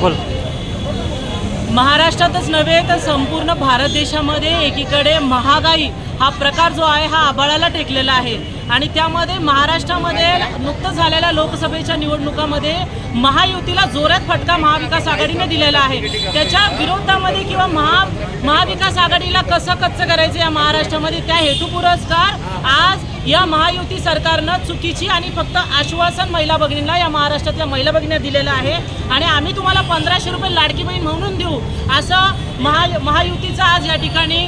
बोल. महाराष्ट्रातच नव्हे तर संपूर्ण भारत देशामध्ये एकीकडे महागाई हा प्रकार जो आहे हा आबाळाला टेकलेला आहे. आणि त्यामध्ये महाराष्ट्रामध्ये नुकतंच झालेल्या लोकसभेच्या निवडणुकामध्ये महायुतीला जोरात फटका महाविकास आघाडीने दिलेला आहे. त्याच्या विरोधामध्ये किंवा महा महाविकास आघाडीला कसं कच्चं करायचं या महाराष्ट्रामध्ये त्या हेतू पुरस्कार आज या महायुती सरकारनं चुकीची आणि फक्त आश्वासन महिला भगिनींना या महाराष्ट्रातल्या महिला भगिनींना दिलेलं आहे. आणि आम्ही तुम्हाला पंधराशे रुपये लाडकी बहीण म्हणून देऊ असं महा महायुतीचा आज या ठिकाणी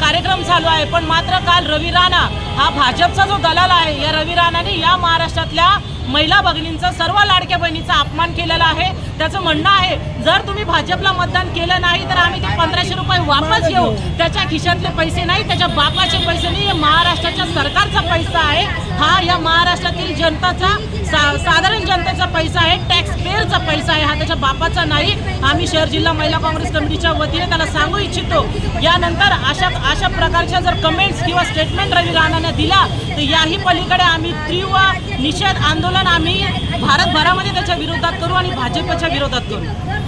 कार्यक्रम चालू आहे. पण मात्र काल रवी राणा हा भाजपचा जो दलाल आहे या रवी राणाने या महाराष्ट्रातल्या महिला भगिनींचा सर्व लाडक्या बहिणीचा अपमान केलेला आहे. त्याचं म्हणणं आहे जर तुम्ही भाजपला मतदान केलं नाही तर आम्ही ते पंधराशे रुपये वापस घेऊ. त्याच्या खिशातले पैसे नाही त्याच्या बापाचे पैसे नाही हे महाराष्ट्राच्या सरकारचा पैसा आहे. हा या महाराष्ट्रातील जनताचा सा साधारण जनतेचा पैसा आहे टॅक्स पेअरचा पैसा आहे हा त्याच्या बापाचा नाही. आम्ही शहर जिल्हा महिला काँग्रेस कमिटीच्या वतीने त्याला सांगू इच्छितो. यानंतर अशा अशा प्रकारच्या जर कमेंट्स किंवा स्टेटमेंट रवी राणाने दिला तर याही पलीकडे आम्ही तीव्र निषेध आंदोलन आम्ही भारतभरामध्ये त्याच्या विरोधात करू आणि भाजपच्या विरोधात करू.